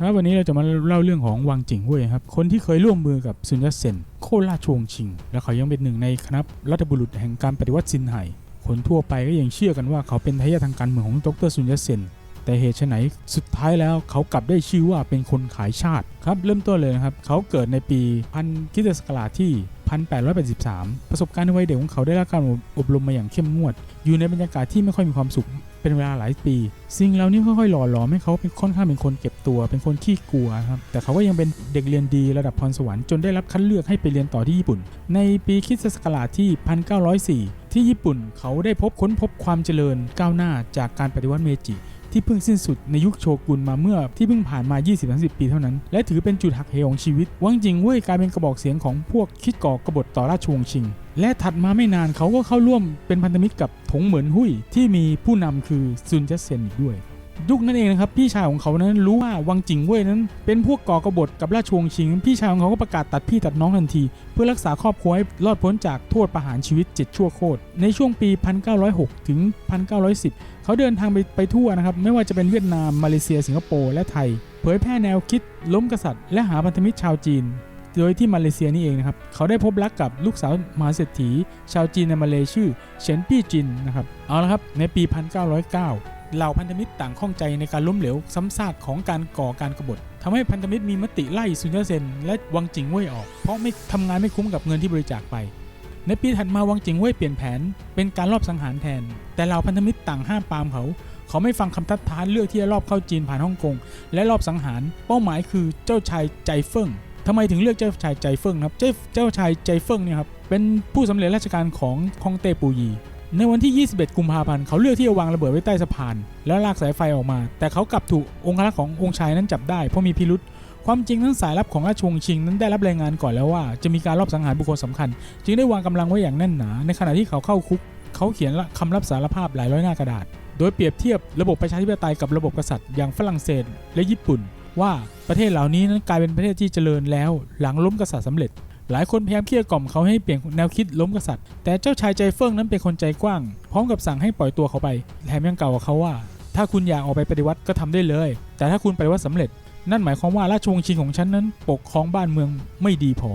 ครับวันนี้เราจะมาเล่าเรื่องของวังจิงเว่ยครับคนที่เคยร่วมมือกับซุนยัตเซนโค่นราชวงศ์ชิง และเขายังเป็นหนึ่งในคณะรัฐบุรุษแห่งการปฏิวัติซินไห่คนทั่วไปก็ยังเชื่อกันว่าเขาเป็นทายาททางการเมืองของดรซุนยัตเซนแต่เหตุไฉนสุดท้ายแล้วเขากลับได้ชื่อว่าเป็นคนขายชาติครับเริ่มต้นเลยนะครับเขาเกิดในปีพันคริสตศักราชที่ 1883 ประสบการณ์ในวัยเด็กของเขาได้รับการอบรมมาอย่างเข้มงวด อยู่ในบรรยากาศที่ไม่ค่อยมีความสุข เป็นเวลาหลายปี สิ่งเหล่านี้ค่อยๆหล่อหลอมให้เขาเป็นค่อนข้างเป็นคนเก็บตัว เป็นคนขี้กลัวครับ แต่เขาก็ยังเป็นเด็กเรียนดีระดับพรสวรรค์จนได้รับคัดเลือกให้ไปเรียนต่อที่ญี่ปุ่น ในปีคริสตศักราชที่ 1904 ที่ญี่ปุ่นเขาได้พบค้นพบความเจริญก้าวหน้าจากการปฏิวัติเมจิ ที่เพิ่งสิ้นสุดในยุคโชกุนมาเมื่อที่เพิ่งผ่านมา 20-30 ปีเท่านั้น และถือเป็นจุดหักเหของชีวิตวังจิงเว่ยกลายเป็นกระบอกเสียงของพวกคิดก่อกบฏต่อราชวงศ์ชิง และถัดมาไม่นานเขาก็เข้าร่วมเป็นพันธมิตรกับถงเหมินหุ่ยที่มีผู้นำคือซุนจัเซนอีกด้วย ยุคนั้นเองนะครับพี่ชายของเขานั้นรู้ว่าวังจิงเว่ยนั้น เป็นพวกก่อกบฏกับราชวงศ์ชิง พี่ชายของเขาก็ประกาศตัดพี่ตัดน้องทันที เพื่อรักษาครอบครัวให้รอดพ้นจากโทษประหารชีวิต 7 ชั่วโคตร ในช่วงปี 1906 ถึง 1910 เขาเดินทางไปไปทั่วนะครับ ไม่ว่าจะเป็นเวียดนาม มาเลเซีย สิงคโปร์ และไทย เผยแพร่แนวคิด ล้มกษัตริย์ และหาพันธมิตรชาวจีน โดยที่มาเลเซียนี่เองนะครับ เขาได้พบรักกับลูกสาวมหาเศรษฐี ชาวจีนในมาเลชื่อเฉินปี้จินนะครับ เอาละครับ ในปี 1909 เหล่าพันธมิตรต่างข้องใจในการล้มเหลวซ้ำซากของการก่อการกบฏทำให้พันธมิตรมีมติไล่ซุนยัตเซนและวังจิงเว่ยออก เพราะไม่ทำงานไม่คุ้มกับเงินที่บริจาคไป ในปีถัดมาวังจิงเว่ยเปลี่ยนแผน เป็นการลอบสังหารแทน แต่เหล่าพันธมิตรต่างห้ามปามเขา เขาไม่ฟังคำทัดทานเลือกที่จะรอบเข้าจีนผ่านฮ่องกงและรอบสังหาร เป้าหมายคือเจ้าชายใจเฟิงทำไมถึงเลือกเจ้าชายใจเฟิงครับ เจ้าชายใจเฟิงเนี่ยครับเป็นผู้สำเร็จราชการของคองเต้ปูยี ในวันที่ 21 กุมภาพันธ์เขาเลือกที่จะวางระเบิดไว้ใต้สะพาน แล้วลากสายไฟออกมา แต่เขากลับถูกองครักษ์ขององค์ชายนั้นจับได้เพราะมีพิรุษความจริงนั้นสายลับของราชวงศ์ชิงนั้นได้รับรายงานก่อนแล้วว่าจะมีการลอบสังหารบุคคลสำคัญ จึงได้วางกำลังไว้อย่างแน่นหนา ในขณะที่เขาเข้าคุก เขาเขียนคำรับสารภาพหลายร้อยหน้ากระดาษ โดยเปรียบเทียบระบบประชาธิปไตยกับระบบกษัตริย์อย่างฝรั่งเศสและญี่ปุ่น ว่าประเทศเหล่านี้นั้นกลายเป็นประเทศที่เจริญแล้ว หลังล้มกษัตริย์สำเร็จ หลายคนพยายามเกลี้ยกล่อมเขาให้เปลี่ยนแนวคิดล้มกษัตริย์ แต่เจ้าชายใจเฟิ่งนั้นเป็นคนใจกว้าง พร้อมกับสั่งให้ปล่อยตัวเขาไป แถมยังกล่าวกับเขาว่า ถ้าคุณอยากออกไปปฏิวัติก็ทำได้เลย แต่ถ้าคุณปฏิวัติสำเร็จ นั่นหมายความว่าราชวงศ์ชิงของฉันนั้นปกครองบ้านเมืองไม่ดีพอ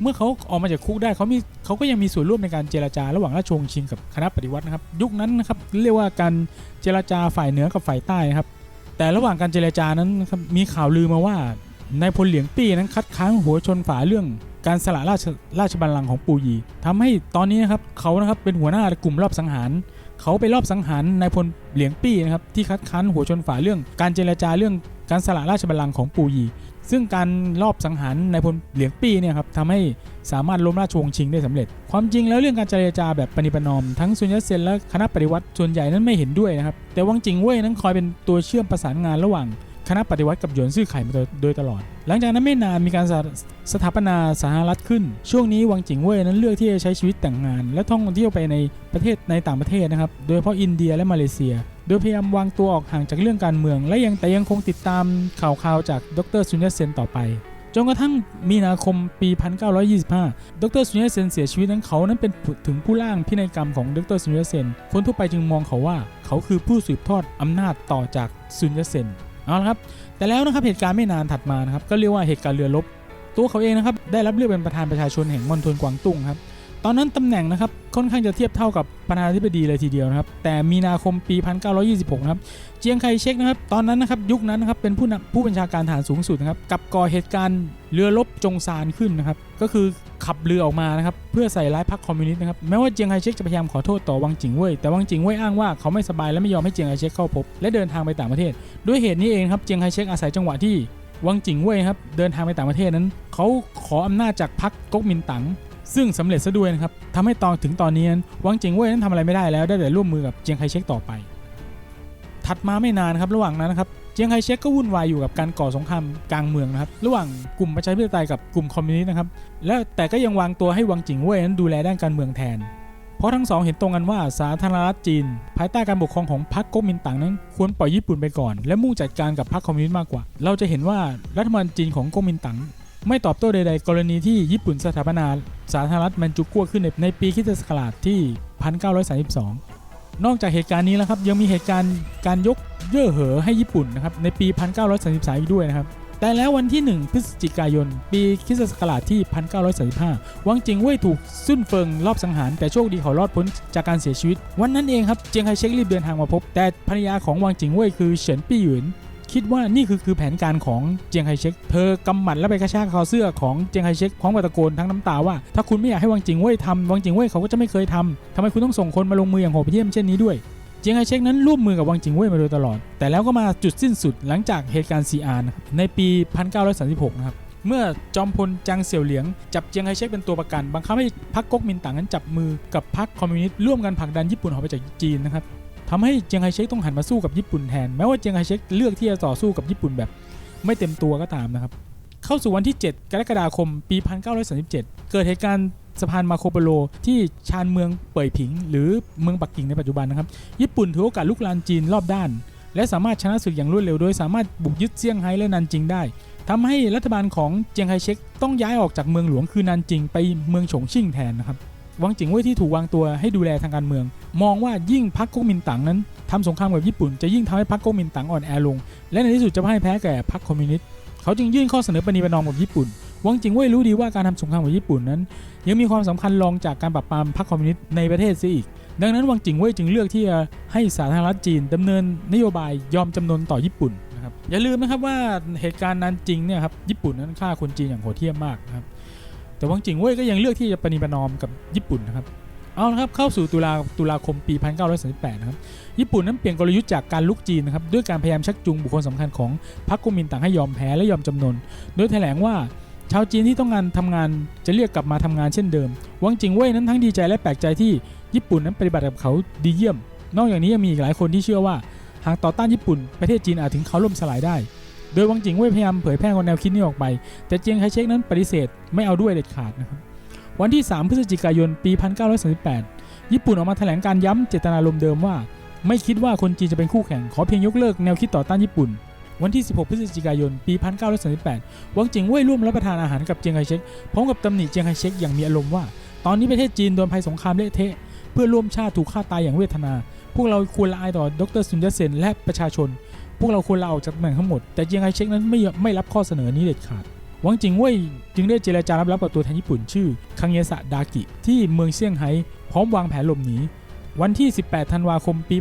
เมื่อเขาออกมาจากคุกได้เขามีเขาก็ยังมีส่วนร่วมในการเจรจาระหว่างราชวงศ์ชิงกับคณะปฏิวัตินะครับ ยุคนั้นนะครับเรียกว่าการเจรจาฝ่ายเหนือกับฝ่ายใต้นะครับ แต่ระหว่างการเจรจานั้นครับมีข่าวลือมาว่านายพลเหลียงปี้นั้นคัดค้านหัวชนฝาเรื่อง การสละราชราชบัลลังก์ของปูยีทำให้ตอนนี้นะครับเขานะครับเป็นหัวหน้ากลุ่มรอบสังหาร เขาไปรอบสังหารนายพลเหลียงปี้นะครับที่คัดค้านหัวชนฝาเรื่อง การเจรจาเรื่องการสละราชบัลลังก์ของปูยี ซึ่งการรอบสังหารนายพลเหลียงปี้เนี่ยครับทำให้สามารถล้มราชวงศ์ชิงได้สำเร็จ ความจริงแล้วเรื่องการเจรจาแบบปณิปนอม ทั้งซุนยัตเซนและคณะปฏิวัติส่วนใหญ่นั้นไม่เห็นด้วยนะครับแต่วังจิงเว่ยนั้นคอยเป็นตัวเชื่อมประสานงานระหว่าง คณะปฏิวัติกับหยวนซื่อไข่มาโดยตลอด หลังจากนั้นไม่นานมีการสถสถาปนาสหรัฐขึ้น ช่วงนี้วังจิงเว่ยนั้นเลือกที่จะใช้ชีวิตแต่งงาน และท่องเที่ยวไปในประเทศในต่างประเทศนะครับ โดยเฉพาะอินเดียและมาเลเซีย โดยพยายามวางตัวออกห่างจากเรื่องการเมือง และยังแต่ยังคงติดตามข่าวข่าวจากดรซุนยเซนต่อไปจนกระทั่งมีนาคมปี 1925 ดรซุนยเซนเสียชีวิตนั้นเขานั้นเป็นถึงผู้ร่างพินัยกรรมของดรซุนยเซน คนทั่วไปจึงมองเขาว่า เขาคือผู้สืบทอดอำนาจต่อจากซุนยเซน เอาละครับ แต่แล้วนะครับเหตุการณ์ไม่นานถัดมานะครับก็เรียกว่าเหตุการณ์เรือรบตัวเขาเองนะครับได้รับเลือกเป็นประธานประชาชนแห่งมณฑลกวางตุ้งครับ ตอนนั้นตำแหน่งนะครับค่อนข้างจะเทียบเท่ากับประธานาธิบดีเลยทีเดียวนะครับ แต่มีนาคมปี 1926 นะครับ เจียงไคเชกนะครับ ตอนนั้นนะครับยุคนั้นนะครับเป็นผู้นำผู้บัญชาการทหารสูงสุดนะครับ กับก่อเหตุการณ์เรือรบจงซานขึ้นนะครับ ก็คือขับเรือออกมานะครับ เพื่อใส่ร้ายพรรคคอมมิวนิสต์นะครับ แม้ว่าเจียงไคเชกจะพยายามขอโทษต่อวังจิงเว่ย แต่วังจิงเว่ยอ้างว่าเขาไม่สบายและไม่ยอมให้เจียงไคเชกเข้าพบ และเดินทางไปต่างประเทศ ด้วยเหตุนี้เองครับ เจียงไคเชกอาศัยจังหวะที่วังจิงเว่ยครับเดินทางไปต่างประเทศนั้น เขาขออำนาจจากพรรคก๊กมินตั๋ง ซึ่งสำเร็จซะด้วยนะครับทำให้ตอนถึงตอนนี้นั้นวังเจิงเว่ยนั้นทำอะไรไม่ได้แล้วได้แต่ร่วมมือกับเจียงไคเชกต่อไป ถัดมาไม่นานครับระหว่างนั้นนะครับเจียงไคเชกก็วุ่นวายอยู่กับการก่อสงครามกลางเมืองนะครับระหว่างกลุ่มประชาธิปไตยกับกลุ่มคอมมิวนิสต์นะครับและแต่ก็ยังวางตัวให้วังจิงเว่ยนั้นดูแลด้านการเมืองแทน เพราะทั้งสองเห็นตรงกันว่าสาธารณรัฐจีน ภายใต้การปกครองของพรรคก๊กมินตั๋งนั้น ควรปล่อยญี่ปุ่นไปก่อน และมุ่งจัดการกับพรรคคอมมิวนิสต์มากกว่า เราจะเห็นว่ารัฐบาลจีนของก๊กมินตั๋ง ไม่ตอบโต้ใดๆ กรณีที่ญี่ปุ่นสถาปนาสาธารณรัฐแมนจูกัวขึ้นในในปีคิสตศักราชที่ 1932 นอกจากเหตุการณ์นี้แล้วครับยังมีเหตุการณ์การยกเย่อเหอให้ญี่ปุ่นนะครับในปี 1933 อีกด้วยนะครับแต่แล้ววันที่ 1 พฤศจิกายน ปีคริสตศักราชที่ 1935 วังจิงเว่ยถูกซุ่นเฟิงรอบสังหาร แต่โชคดีเขารอดพ้นจากการเสียชีวิต วันนั้นเองครับ เจียงไคเชกรีบเดินทางมาพบ แต่ภรรยาของวังจิงเว่ยคือเฉินปี้หยุน คิดว่านี่คือคือแผนการของเจียงไคเชกเธอกำหมัดและไปกระชากคอเสื้อของเจียงไคเชกพร้อมกับตะโกนทั้งน้ำตาว่าถ้าคุณไม่อยากให้วังจิงเว่ยทำวังจิงเว่ยเขาก็จะไม่เคยทำทำไมคุณต้องส่งคนมาลงมืออย่างโหดเหี้ยมเช่นนี้ด้วยเจียงไคเชกนั้นร่วมมือกับวังจิงเว่ยมาโดยตลอด แต่แล้วก็มาจุดสิ้นสุดหลังจากเหตุการณ์ซีอาร์นะครับในปี 1936 นะครับเมื่อจอมพลจางเสี่ยวเหลียง จับเจียงไคเชกเป็นตัวประกันบังคับให้พรรคก๊กมินตั๋งนั้นจับมือกับพรรคคอมมิวนิสต์ร่วมกันผลักดันญี่ปุ่นออกไปจากจีนนะครับ ทำให้เจียงไคเชกต้องหันมาสู้กับญี่ปุ่นแทน แม้ว่าเจียงไคเชกเลือกที่จะต่อสู้กับญี่ปุ่นแบบ ไม่เต็มตัวก็ตามนะครับ เข้าสู่วันที่ 7 กรกฎาคม ปี 1937 เกิดเหตุการณ์สะพานมาโคโปโล ที่ชานเมืองเป่ยผิง หรือเมืองปักกิ่งในปัจจุบันนะครับ ญี่ปุ่นถือโอกาสลุกลานจีนรอบด้าน และสามารถชนะศึกอย่างรวดเร็วโดยสามารถบุกยึดเซี่ยงไฮ้และนันจิงได้ทำให้รัฐบาลของเจียงไคเชกต้องย้ายออกจากเมืองหลวงคือนันจิงไปเมืองฉงชิ่งแทนนะครับ วังจิงเว่ยที่ถูกวางตัวให้ดูแลทางการเมือง มองว่ายิ่งพรรคก๊กมินตั๋งนั้นทำสงครามกับญี่ปุ่นจะยิ่งทำให้พรรคก๊กมินตั๋งอ่อนแอลง และในที่สุดจะพ่ายแพ้แก่พรรคคอมมิวนิสต์เขาจึงยื่นข้อเสนอปณิประนอมกับญี่ปุ่นวังจิงเว่ยรู้ดีว่าการทำสงครามกับญี่ปุ่นนั้น ยังมีความสำคัญรองจากการปราบปรามพรรคคอมมิวนิสต์ในประเทศเสียอีก ดังนั้นวังจิงเว่ยจึงเลือกที่จะให้สาธารณรัฐจีนดำเนินนโยบายยอมจำนนต่อญี่ปุ่นนะครับอย่าลืมนะครับว่าเหตุการณ์นั้นจริงเนี่ยครับญี่ปุ่นนั้นฆ่าคนจีนอย่างโหดเหี้ยมมากนะครับ แต่วังจิงเว่ยก็ยังเลือกที่จะปณิประนอมกับญี่ปุ่นนะครับเอาละครับเข้าสู่ตุลาตุลาคมปี 1938นะครับญี่ปุ่นนั้นเปลี่ยนกลยุทธ์จากการลุกจีนนะครับด้วยการพยายามชักจูงบุคคลสำคัญของพรรคก๊กมินตั๋งให้ยอมแพ้และยอมจำนน โดยแถลงว่าชาวจีนที่ต้องการทำงานจะเรียกกลับมาทำงานเช่นเดิม วังจิงเว่ยนั้นทั้งดีใจและแปลกใจที่ญี่ปุ่นนั้นปฏิบัติกับเขาดีเยี่ยม นอกจากนี้ยังมีอีกหลายคนที่เชื่อว่า หากต่อต้านญี่ปุ่นประเทศจีนอาจถึงเขาล่มสลายได้ โดยวังจิงเว่ยพยายามเผยแพร่แนวคิดนี้ออกไป แต่เจียงไคเชกนั้นปฏิเสธไม่เอาด้วยเด็ดขาดนะครับวันที่ 3 พฤศจิกายน ปี 1938 ญี่ปุ่นออกมาแถลงการย้ำเจตนารมณ์เดิมว่า ไม่คิดว่าคนจีนจะเป็นคู่แข่ง ขอเพียงยกเลิกแนวคิดต่อต้านญี่ปุ่น วันที่ 16 พฤศจิกายน ปี 1938 วังจิงเว่ยร่วมรับประทานอาหารกับเจียงไคเชกพร้อมกับตำหนิเจียงไคเชกอย่างมีอารมณ์ว่า ตอนนี้ประเทศจีนโดนภัยสงครามเละเทะ เพื่อร่วมชาติถูกฆ่าตายอย่างเวทนา พวกเราควรละอายต่อดรซุนยัตเซนและประชาชน พวกเราควรลาออกจากตำแหน่งทั้งหมด แต่เจียงไคเชกนั้นไม่ไม่รับข้อเสนอนี้เด็ดขาดวังจิงเว่ยจึงได้เจรจารับรับกับตัวแทนญี่ปุ่นชื่อคังเยสะดากิ ที่เมืองเซี่ยงไฮ้พร้อมวางแผนหลบหนีวันที่ 18 ธันวาคมปี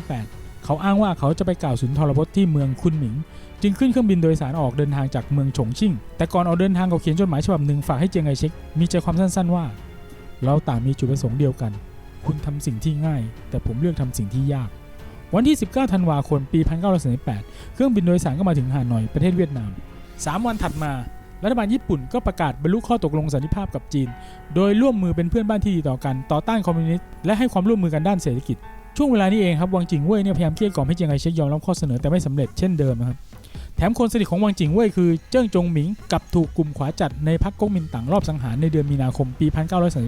1938 เขาอ้างว่าเขาจะไปกล่าวสุนทรพจน์ที่เมืองคุนหมิง จึงขึ้นเครื่องบินโดยสารออกเดินทางจากเมืองฉงชิ่ง แต่ก่อนออกเดินทางเขาเขียนจดหมายฉบับหนึ่งฝากให้เจียงไคเชกมีใจความสั้นๆว่า เราต่างมีจุดประสงค์เดียวกัน คุณทำสิ่งที่ง่าย แต่ผมเลือกทำสิ่งที่ยาก วันที่ 19 ธันวาคม ปี 1938 เครื่องบินโดยสารก็มาถึงฮานอยประเทศเวียดนาม 3 วันถัดมา รัฐบาลญี่ปุ่นก็ประกาศบรรลุข้อตกลงสันติภาพกับจีน โดยร่วมมือเป็นเพื่อนบ้านที่ดีต่อกัน ต่อต้านคอมมิวนิสต์ และให้ความร่วมมือกันด้านเศรษฐกิจ ช่วงเวลานี้เองครับ วังจิงเว่ยเนี่ยพยายามเกลี้ยกล่อมให้เจียงไคเชกยอมรับข้อเสนอแต่ไม่สำเร็จเช่นเดิมนะครับ ถมคนสนิทของวังจิงเว่ยคือเจิ้งจงหมิงกับถูกกลุ่มขวาจัดในพรรคก๊กมินตั๋งรอบสังหารในเดือนมีนาคมปี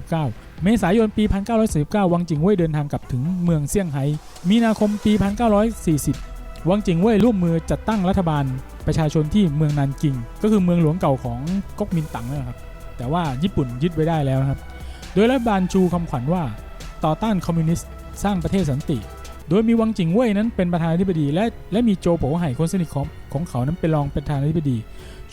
1939 เมษายนปี 1939 วังจิงเว่ยเดินทางกลับถึงเมืองเซี่ยงไฮ้ มีนาคมปี 1940 วังจิงเว่ยร่วมมือจัดตั้งรัฐบาลประชาชนที่เมืองนันกิง ก็คือเมืองหลวงเก่าของก๊กมินตั๋งนะครับ แต่ว่าญี่ปุ่นยึดไว้ได้แล้วครับ โดยรัฐบาลชูคำขวัญว่า ต่อต้านคอมมิวนิสต์สร้างประเทศสันติ โดยมีวังจิงเว่ยนั้นเป็นประธานาธิบดี และและมีโจโปไห่คนสนิทของของเขานั้นเป็นรองประธานาธิบดี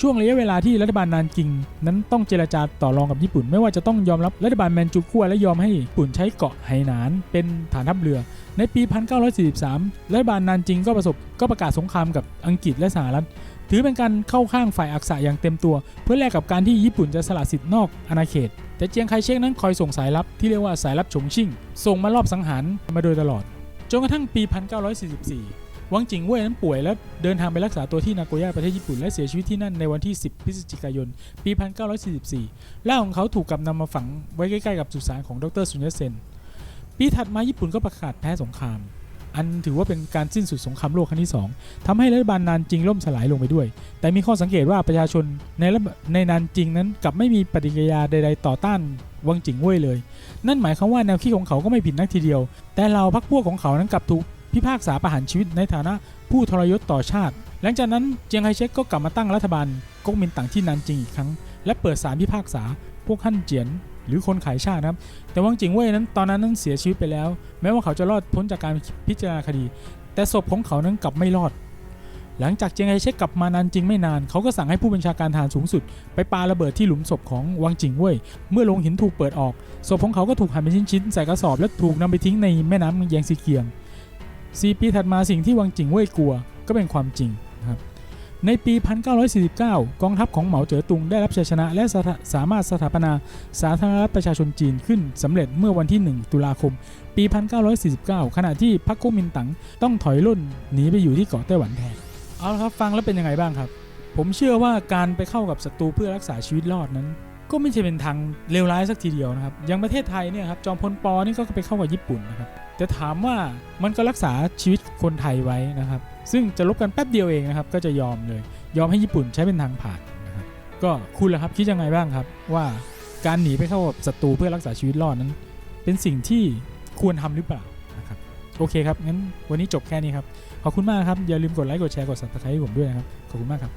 ช่วงระยะเวลาที่รัฐบาลนานกิง นั้นต้องเจรจาต่อรองกับญี่ปุ่น ไม่ว่าจะต้องยอมรับรัฐบาลแมนจูกัวและยอมให้ญี่ปุ่นใช้เกาะไหหนาน เป็นฐานทัพเรือ ในปี 1943 รัฐบาลนานจิงก็ประสบก็ประกาศสงครามกับอังกฤษและสหรัฐถือเป็นการเข้าข้างฝ่ายอักษะอย่างเต็มตัว เพื่อแลกกับการที่ญี่ปุ่นจะสละสิทธิ์นอกอาณาเขต แต่เจียงไคเชกนั้นคอยส่งสายลับที่เรียกว่าสายลับฉงชิ่ง ส่งมารอบสังหารมาโดยตลอด จนกระทั่งปี 1944 วังจิงเว่ยนั้นป่วยและเดินทางไปรักษาตัวที่นาโกย่าประเทศญี่ปุ่นและเสียชีวิตที่นั่นในวันที่ 10 พฤศจิกายน ปี 1944 ร่างของเขาถูกกำนำมาฝังไว้ใกล้ๆกับสุสานของดรซุนยัตเซน ปีถัดมาญี่ปุ่นก็ประกาศแพ้สงคราม อันถือว่าเป็นการสิ้นสุดสงครามโลกครั้งที่ 2ทำให้รัฐบาลนานจิงล่มสลายลงไปด้วย แต่มีข้อสังเกตว่าประชาชนในในนานจิงนั้นกลับไม่มีปฏิกิริยาใด ๆ ต่อต้านวังจิงเว่ยเลย นั่นหมายความว่าแนวคิดของเขาก็ไม่ผิดนักทีเดียว แต่เราพักพวกของเขานั้นกลับถูกพิพากษาประหารชีวิตในฐานะผู้ทรยศต่อชาติ หลังจากนั้นเจียงไคเชกก็กลับมาตั้งรัฐบาลก๊กมินตั๋งที่นานจิงอีกครั้ง และเปิดศาลพิพากษาพวกฮั่นเจียน หรือคนขายชาตินะครับ แต่วังจิงเว่ยนั้นตอนนั้นนั้นเสียชีวิตไปแล้ว แม้ว่าเขาจะรอดพ้นจากการพิจารณาคดี แต่ศพของเขานั้นกลับไม่รอด หลังจากเจียงไคเชกกลับมานานจริงไม่นาน เขาก็สั่งให้ผู้บัญชาการทหารสูงสุด ไปปาระเบิดที่หลุมศพของวังจิงเว่ยเมื่อลงหินถูกเปิดออกศพของเขาก็ถูกหั่นเป็นชิ้นๆใส่กระสอบและถูกนำไปทิ้งในแม่น้ำแยงซีเกียงสี่ปีถัดมาสิ่งที่วังจิงเว่ยกลัวก็เป็นความจริง ในปี 1949 กองทัพของเหมาเจ๋อตุงได้รับชัยชนะ และสาสามารถสถาปนาสาธารณรัฐประชาชนจีนขึ้นสำเร็จเมื่อวันที่ 1 ตุลาคม ปี 1949 ขณะที่พรรคก๊กมินตั๋งต้องถอยร่นหนีไปอยู่ที่เกาะไต้หวันแทน เอาละครับฟังแล้วเป็นยังไงบ้างครับ ผมเชื่อว่าการไปเข้ากับศัตรูเพื่อรักษาชีวิตรอดนั้น ก็ไม่ใช่เป็นทางเลวร้ายสักทีเดียวนะครับอย่างประเทศไทยเนี่ยครับจอมพลปอนี่ก็ไปเข้ากับญี่ปุ่นนะครับแต่ถามว่ามันก็รักษาชีวิตคนไทยไว้นะครับ ซึ่งจะลบกันแป๊บเดียวเองนะครับ ก็จะยอมเลย ยอมให้ญี่ปุ่นใช้เป็นทางผ่านนะครับ ก็คุณล่ะครับคิดยังไงบ้างครับ ว่าการหนีไปเข้าศัตรูเพื่อรักษาชีวิตรอดนั้น เป็นสิ่งที่ควรทำหรือเปล่านะครับ โอเคครับงั้นวันนี้จบแค่นี้ครับขอบคุณมากครับอย่าลืมกดไลค์กดแชร์กด subscribe ให้ผมด้วยนะครับขอบคุณมากครับ